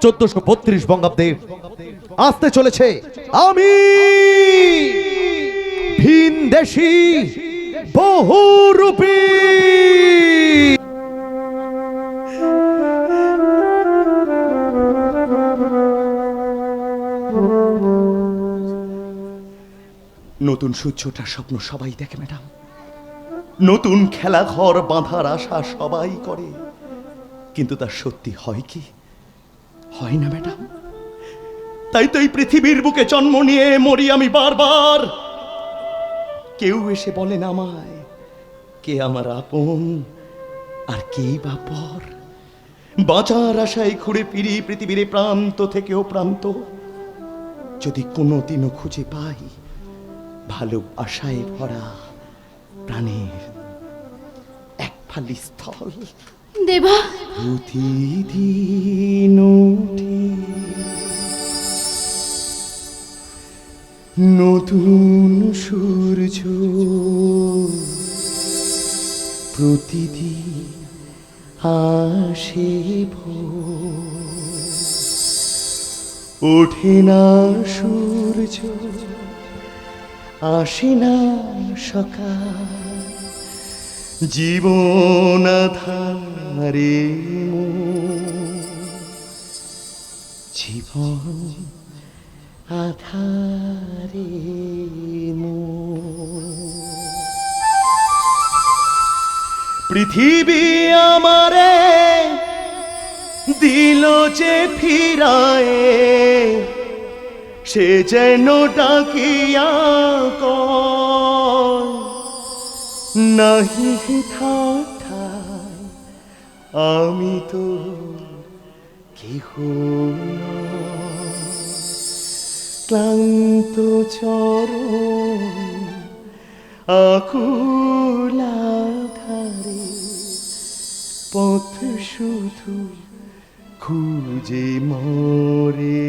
চোদ্দশো বত্রিশ বঙ্গাব্দে আসতে চলেছে আমি ভিনদেশি বহুরূপী। নতুন সূর্যটার স্বপ্ন সবাই দেখে, ম্যাডাম। নতুন খেলা ঘর বাঁধার আশা সবাই করে। কিন্তু তার সত্যি হয় কি? হয় না ম্যাডাম। তাই তো এই পৃথিবীর বুকে জন্ম নিয়ে মরি আমি বারবার। কেউ এসে বলেন আমায় কে আমার আপন আর কে বা পর। বাঁচার আশায় ঘুরে ফিরি পৃথিবীর প্রান্ত থেকেও প্রান্ত। যদি কোনোদিনও খুঁজে পাই ভালো আশায় ভরা প্রাণের এক ফালি স্থল। দেবা। প্রতিদিন নতুন সূর্য। প্রতিদিন আসে। ওঠে না সূর্য আসে না সকাল। জীবন ধারে জীবন আধারে পৃথিবী আমারে দিল যে ফিরায়, সে যেন ডাকিয়া কয়, নাহি থাকায় আমি তো কেহ নয়। ক্লান্ত চরণ আকুলাধারে পথ শুধু খুঁজে মরে।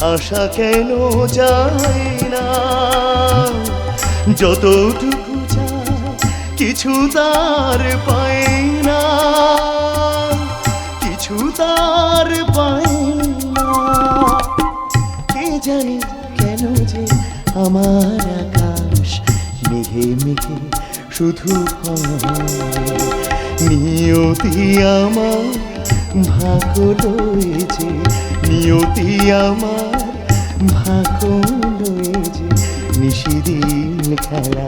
আশা কেন যায় না? যতটুকু কিছু তার পায় না। কিছু তার পায় না। কে জানি কেন যে আমার আকাশ মেঘে মেঘে শুধু। নিয়তি আমার ভাগ লয়েছে নিয়তি আমার ভাগ লয়েছে নিশিদিন খেলা